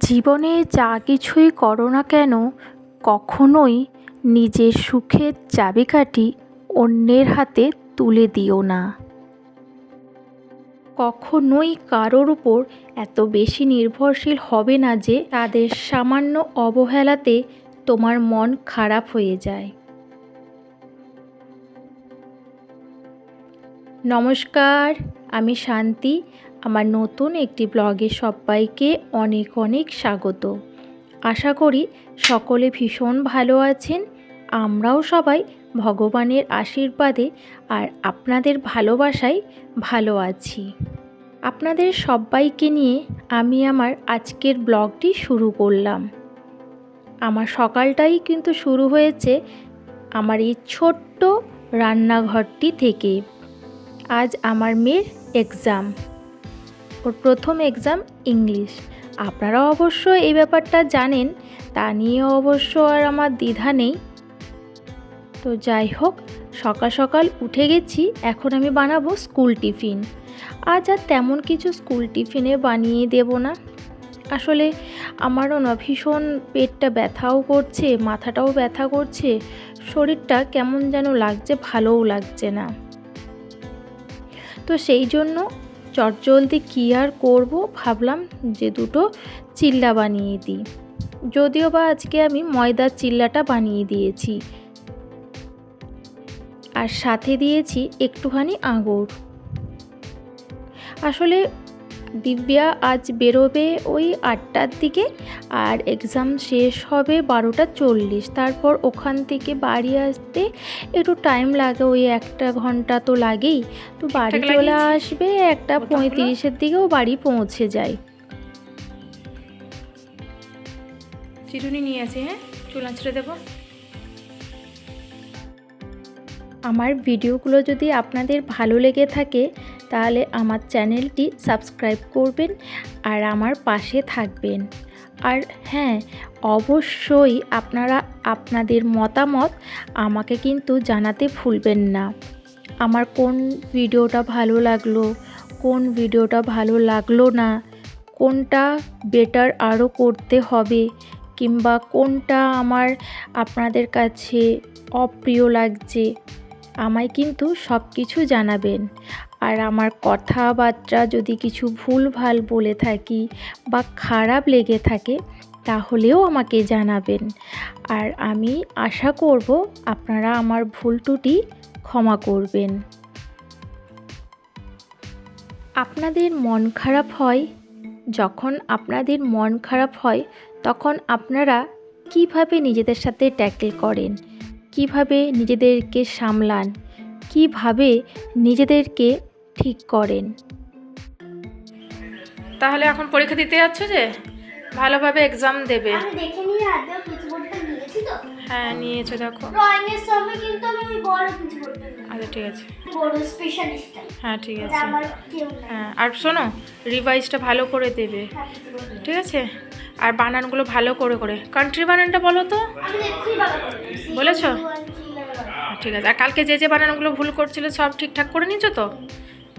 জীবনে যা কিছুই করো না কেন, কখনোই নিজের সুখের চাবিকাঠি অন্যের হাতে তুলে দিও না। কখনোই কারোর উপর এত বেশি নির্ভরশীল হবে না যে তাদের সামান্য অবহেলাতে তোমার মন খারাপ হয়ে যায়। নমস্কার, আমি শান্তি। আমার নতুন একটি ব্লগে সবাইকে অনেক অনেক স্বাগত। আশা করি সকলে ভীষণ ভালো আছেন। আমরাও সবাই ভগবানের আশীর্বাদে আর আপনাদের ভালোবাসায় ভালো আছি। আপনাদের সবাইকে নিয়ে আমি আমার আজকের ব্লগটি শুরু করলাম। আমার সকালটাই কিন্তু শুরু হয়েছে আমার এই ছোট্ট রান্নাঘরটি থেকে। আজ আমার মেয়ের এক্সাম ওর প্রথম এক্সাম ইংলিশ। আপনারা অবশ্য এই ব্যাপারটা জানেন, তা নিয়ে অবশ্য আর আমার দ্বিধা নেই। তো যাই হোক, সকাল সকাল উঠে গেছি, এখন আমি বানাবো স্কুল টিফিন আজ আর তেমন কিছু স্কুল টিফিনে বানিয়ে দেব না। আসলে আমারও না ভীষণ পেটটা ব্যথাও করছে, মাথাটাও ব্যথা করছে, শরীরটা কেমন যেন লাগছে ভালোও লাগছে না। তো সেই জন্য চটজলদি কী আর করব ভাবলাম যে দুটো চিল্লা বানিয়ে দিই। যদিও বা আজকে আমি ময়দার চিল্লাটা বানিয়ে দিয়েছি। আর সাথে দিয়েছি একটুখানি আঙুর। আসলে দিব্যা আজ বেরোবে ওই আটটার দিকে আর এক্সাম শেষ হবে বারোটা চল্লিশ। তারপর ওখান থেকে বাড়ি আসতে একটু টাইম লাগে ওই একটা ঘণ্টা তো লাগেই। তো বাড়ি চলে আসবে একটা পঁয়ত্রিশের দিকেও বাড়ি পৌঁছে যায়। চিরুনি নিয়ে আসি হ্যাঁ? চুল আঁচড়ে দেবো। আমার ভিডিওগুলো যদি আপনাদের ভালো লেগে থাকে তাহলে আমার চ্যানেলটি সাবস্ক্রাইব করবেন আর আমার পাশে থাকবেন। আর হ্যাঁ অবশ্যই আপনারা আপনাদের মতামত আমাকে কিন্তু জানাতে ভুলবেন না। আমার কোন ভিডিওটা ভালো লাগল, কোন ভিডিওটা ভালো লাগল না, কোনটা বেটার আরও করতে হবে কিংবা কোনটা আমার আপনাদের কাছে অপ্রিয় লাগছে, আমায় কিন্তু সব কিছু জানাবেন। আর আমার কথাবার্তা যদি কিছু ভুল ভালো বলে থাকি বা খারাপ লেগে থাকে, তাহলেও আমাকে জানাবেন। আর আমি আশা করব আপনারা আমার ভুল ত্রুটি ক্ষমা করবেন। আপনাদের মন খারাপ হয়? যখন আপনাদের মন খারাপ হয়, তখন আপনারা কীভাবে নিজেদের সাথে ট্যাকেল করেন? কীভাবে নিজেদেরকে সামলান? কীভাবে নিজেদেরকে ঠিক করেন। তাহলে এখন পরীক্ষা দিতে যাচ্ছ যে? ভালোভাবে এক্সাম দেবে। হ্যাঁ নিয়েছো দেখো। আচ্ছা ঠিক আছে। হ্যাঁ ঠিক আছে। হ্যাঁ আর শোনো রিভাইজটা ভালো করে দেবে। ঠিক আছে? আর বানানগুলো ভালো করে করে। কান্ট্রি বানানটা বলো তো। বলেছ? ঠিক আছে। আর কালকে যে যে বানানগুলো ভুল করছিলে সব ঠিকঠাক করে নিয়েছো তো?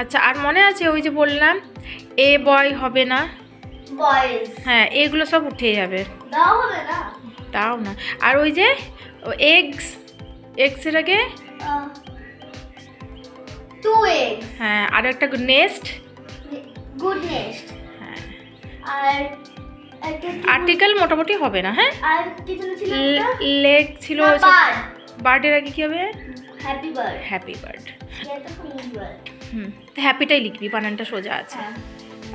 আচ্ছা আর মনে আছে ওই যে বললাম এ বয় হবে না? হ্যাঁ এগুলো সব উঠে যাবে। তাও না? আর ওই যে এগস এগসের আগে? Two eggs. হ্যাঁ আর একটা নেস্ট? Good next. হ্যাঁ। আর আর্টিকেল মোটামুটি হবে না হ্যাঁ? আর কিছু ছিল লেগ ছিল বার্ড। বার্ডের আগে কী হবে? Happy bird. Happy bird. হুম হ্যাপিটাই লিখবি বানানটা সোজা আছে। হ্যাঁ।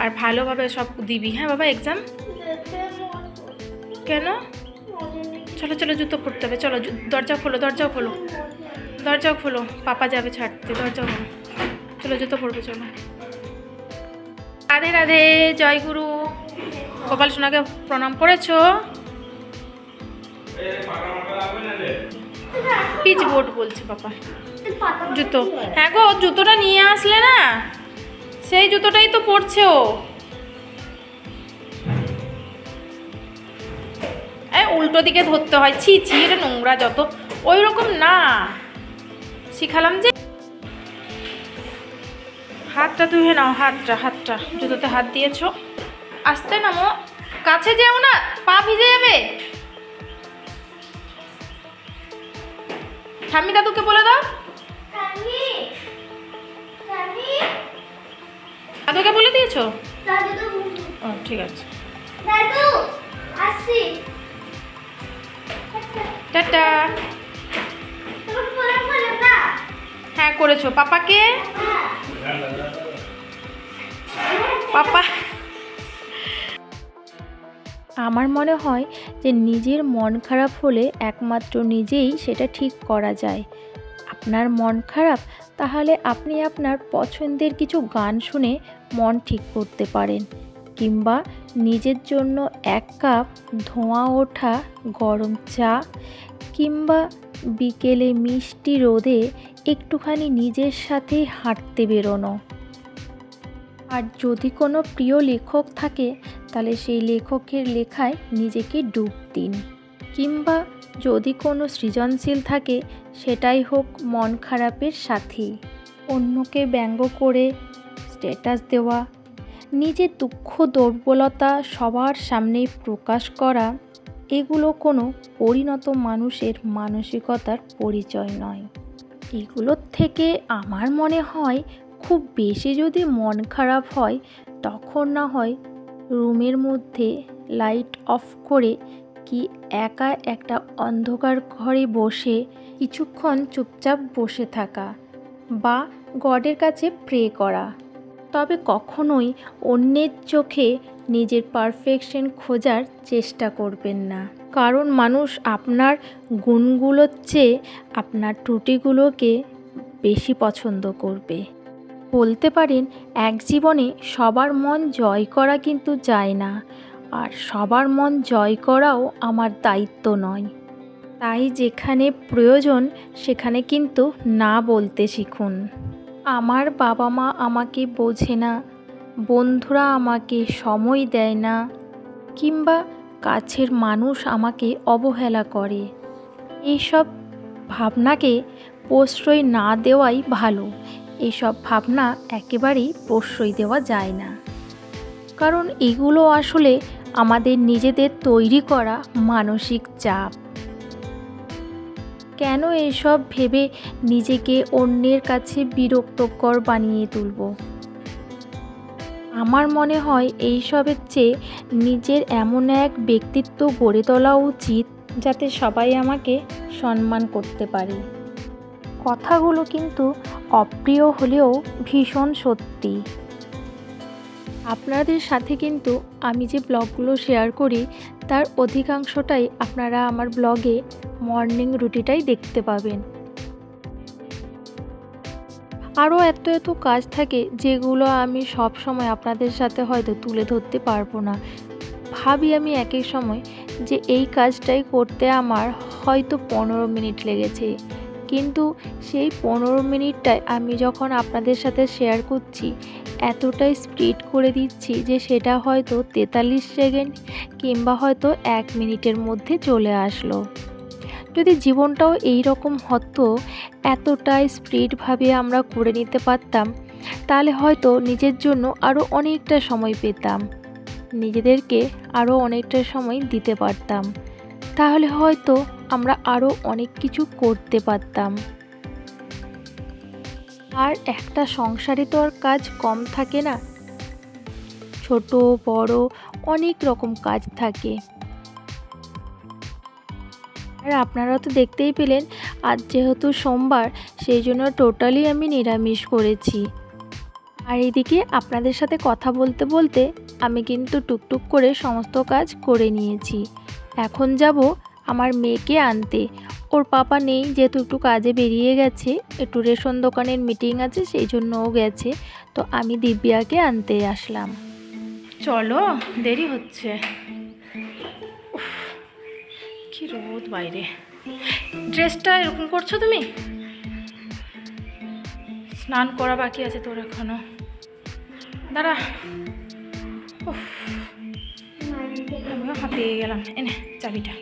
আর ভালোভাবে সব দিবি হ্যাঁ বাবা এক্সাম কেন? চলো চলো জুতো পরতে হবে চলো দরজা খোলো দরজা খোলো। দরজা খোলো পাপা যাবে ছাড়তে দরজা খোলো। চলো জুতো পরবে চলো। রাধে রাধে জয় গুরু। গোপাল সোনাকে প্রণাম করেছ? পিচ বোর্ড বলছে পাপা। জুতো। হ্যাঁ গো, জুতোটা নিয়ে আসলে না? সেই জুতোটাই তো পড়ছে ও। উল্টো দিকে ধরতে হয়। ছি ছি, এটা নোংরা যত। ওই রকম না। শিখালাম যে হাতটা ধুয়ে নাও, হাতটা হাতটা। জুতোতে হাত দিয়েছ। আসতে নামো। কাছে যেও না, পা ভিজে যাবে। ঠাম্মি দাদুকে বলে দাও। দাদুকে বলে দিয়েছ? দাদু তো ও ঠিক আছে। দাদু আসি। টাটা। হ্যাঁ করেছ। পাপাকে? হ্যাঁ পাপা। আমার মনে হয় যে নিজের মন খারাপ হলে একমাত্র নিজেই সেটা ঠিক করা যায়। আপনার মন খারাপ, তাহলে আপনি আপনার পছন্দের কিছু গান শুনে মন ঠিক করতে পারেন। কিংবা নিজের জন্য এক কাপ ধোঁয়া ওঠা গরম চা কিংবা বিকেলে মিষ্টি রোদে একটুখানি নিজের সাথেই হাঁটতে বেরোনো। আর যদি কোনো প্রিয় লেখক থাকে, তাহলে সেই লেখকের লেখায় নিজেকে ডুব দিন। কিংবা যদি কোনো সৃজনশীল থাকে, সেটাই হোক মন খারাপের সাথী। অন্যকে ব্যঙ্গ করে স্ট্যাটাস দেওয়া নিজের দুঃখ, দুর্বলতা সবার সামনে প্রকাশ করা, এগুলো কোনো পরিণত মানুষের মানসিকতার পরিচয় নয়। এগুলোর থেকে আমার মনে হয়, খুব বেশি যদি মন খারাপ হয়, তখন না হয় রুমের মধ্যে লাইট অফ করে কি একা একটা অন্ধকার ঘরে বসে কিছুক্ষণ চুপচাপ বসে থাকা বা গডের কাছে প্রে করা। তবে কখনোই অন্যের চোখে নিজের পারফেকশন খোঁজার চেষ্টা করবেন না। কারণ মানুষ আপনার গুণগুলোর চেয়ে আপনার ত্রুটিগুলোকে বেশি পছন্দ করবে। বলতে পারেন এক জীবনে সবার মন জয় করা কিন্তু যায় না। আর সবার মন জয় করাও আমার দায়িত্ব নয়। তাই যেখানে প্রয়োজন, সেখানে কিন্তু না বলতে শিখুন। আমার বাবা মা আমাকে বোঝে না, বন্ধুরা আমাকে সময় দেয় না, কিংবা কাছের মানুষ আমাকে অবহেলা করে। এইসব ভাবনাকে প্রশ্রয় না দেওয়াই ভালো। এসব ভাবনা একেবারেই প্রশ্রয় দেওয়া যায় না। কারণ এগুলো আসলে আমাদের নিজেদের তৈরি করা মানসিক চাপ। কেন এসব ভেবে নিজেকে অন্যের কাছে বিরক্তকর বানিয়ে তুলব? আমার মনে হয় এইসবের চেয়ে নিজের এমন এক ব্যক্তিত্ব গড়ে তোলা উচিত যাতে সবাই আমাকে সম্মান করতে পারে। কথাগুলো কিন্তু অপ্রিয় হলেও ভীষণ সত্যি। আপনাদের সাথে কিন্তু আমি যে ব্লগগুলো শেয়ার করি, তার অধিকাংশটাই আপনারা আমার ব্লগে মর্নিং রুটিটাই দেখতে পাবেন। আরও এত এত কাজ থাকে যেগুলো আমি সব সময় আপনাদের সাথে হয়তো তুলে ধরতে পারব না। ভাবি আমি একই সময় যে এই কাজটাই করতে আমার হয়তো পনেরো মিনিট লেগেছে। কিন্তু সেই পনেরো মিনিটটায় আমি যখন আপনাদের সাথে শেয়ার করছি, এতটাই স্পিড করে দিচ্ছি যে সেটা হয়তো তেতাল্লিশ সেকেন্ড কিংবা হয়তো এক মিনিটের মধ্যে চলে আসলো। যদি জীবনটাও এই রকম হতো, এতটাই স্পিডভাবে আমরা করে নিতে পারতাম, তাহলে হয়তো নিজের জন্য আরও অনেকটা সময় পেতাম, নিজেদেরকে আরও অনেকটা সময় দিতে পারতাম। তাহলে হয়তো আমরা আরও অনেক কিছু করতে পারতাম। আর একটা সংসারে তো আর কাজ কম থাকে না। ছোট, বড় অনেক রকম কাজ থাকে। আর আপনারা তো দেখতেই পেলেন, আজ যেহেতু সোমবার, সেই জন্য টোটালি আমি নিরামিষ করেছি। আর এদিকে আপনাদের সাথে কথা বলতে বলতে আমি কিন্তু টুকটুক করে সমস্ত কাজ করে নিয়েছি। এখন যাব আমার মেয়েকে আনতে। ওর পাপা নেই, যেহেতু একটু কাজে বেরিয়ে গেছে। একটু রেশন দোকানের মিটিং আছে, সেই জন্য ও গেছে। তো আমি দিব্যাকে আনতে আসলাম। চলো, দেরি হচ্ছে। কি রোদ বাইরে। ড্রেসটা এরকম করছ তুমি? স্নান করা বাকি আছে তোর এখনও। দাঁড়া। আমিও হাঁপিয়ে গেলাম। এনে, চাবিটা।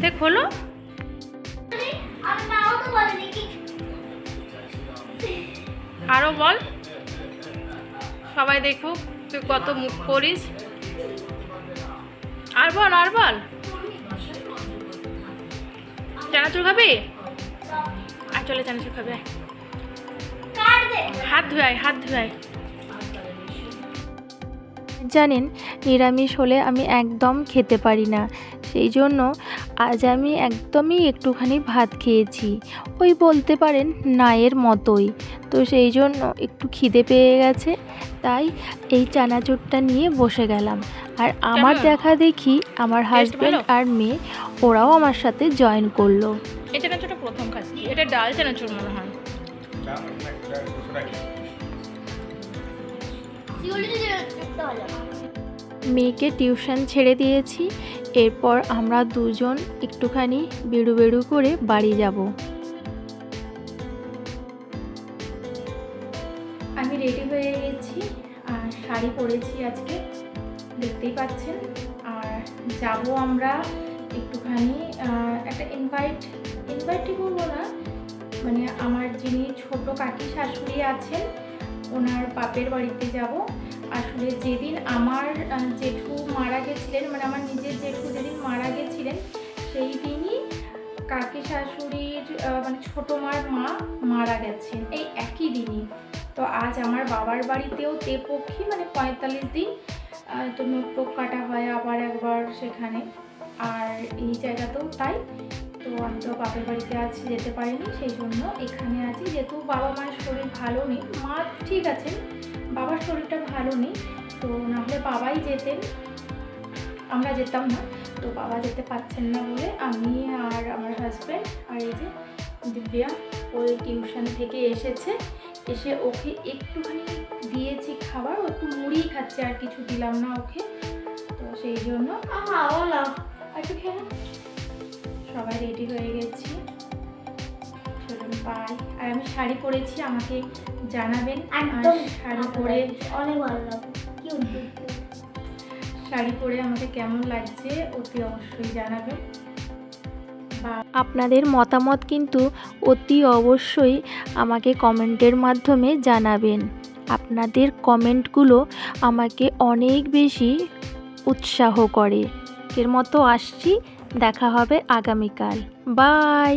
আস্তে কি আরও বল। সবাই দেখুক তুই কত মুখ করিস। আর বল আর বল। চানাচুর খাবি? আর চলে চানাচুর খাবে। হাত ধুয়াই হাত ধুয়াই জানেন, নিরামিষ হলে আমি একদম খেতে পারি না। সেই জন্য আজ আমি একদমই একটুখানি ভাত খেয়েছি। ওই বলতে পারেন নায়ের মতোই। তো সেই জন্য একটু খিদে পেয়ে গেছে তাই এই চানাচুরটা নিয়ে বসে গেলাম। আর আমার? দেখা দেখি আমার হাজব্যান্ড আর মেয়ে ওরাও আমার সাথে জয়েন করল। এই চানাচুরটা প্রথম খাচ্ছি। এটা ডাল চানাচুর মনে হয়। শিউলি যে দেখতে হলো মেয়েকে টিউশন ছেড়ে দিয়েছি। এরপর আমরা দুজন একটুখানি বেড়ু বেড়ু করে বাড়ি যাব। আমি রেডি হয়ে গেছি, আর শাড়ি পরেছি আজকে, দেখতেই পাচ্ছেন। আর যাব আমরা একটুখানি একটা ইনভাইট ইনভাইটই বলব না? মানে আমার যিনি ছোট কাকি শাশুড়ি আছেন, ওনার বাপের বাড়িতে যাব। আসলে যেদিন আমার জেঠু মারা গেছিলেন মানে আমার নিজের জেঠু যেদিন মারা গেছিলেন, সেই দিনই কাকি শাশুড়ির মানে ছোটো মার মা মারা গেছেন, এই একই দিনই। তো আজ আমার বাবার বাড়িতেও তেপক্ষী মানে পঁয়তাল্লিশ দিন তো নোট কাটা হয় আবার একবার সেখানে। আর এই জায়গাতেও তাই, তো আমি তো বাপের বাড়িতে আজ যেতে পারিনি, সেই জন্য এখানে আছি। যেহেতু বাবা মায়ের শরীর ভালো নেই, মা ঠিক আছেন বাবার শরীরটা ভালো নেই তো নাহলে বাবাই যেতেন আমরা যেতাম না। তো বাবা যেতে পারছেন না বলে আমি আর আমার হাজব্যান্ড আর এই যে দিব্যা ওই টিউশন থেকে এসেছে। এসে ওকে একটুখানি দিয়েছি খাবার ও একটু মুড়ি খাচ্ছে আর কিছু দিলাম না ওকে। তো সেই জন্য একটু খেয়ে সবাই রেডি হয়ে গেছি। আর আমি শাড়ি পরেছি আমাকে জানাবেন। একদম শাড়ি পরে অনেক ভালো লাগে কি শাড়ি পরে আমাকে কেমন লাগছে অতি অবশ্যই জানাবেন। আপনাদের মতামত কিন্তু অতি অবশ্যই আমাকে কমেন্টের মাধ্যমে জানাবেন। আপনাদের কমেন্টগুলো আমাকে অনেক বেশি উৎসাহ করে। এর মতো আসছি দেখা হবে আগামীকাল। বাই!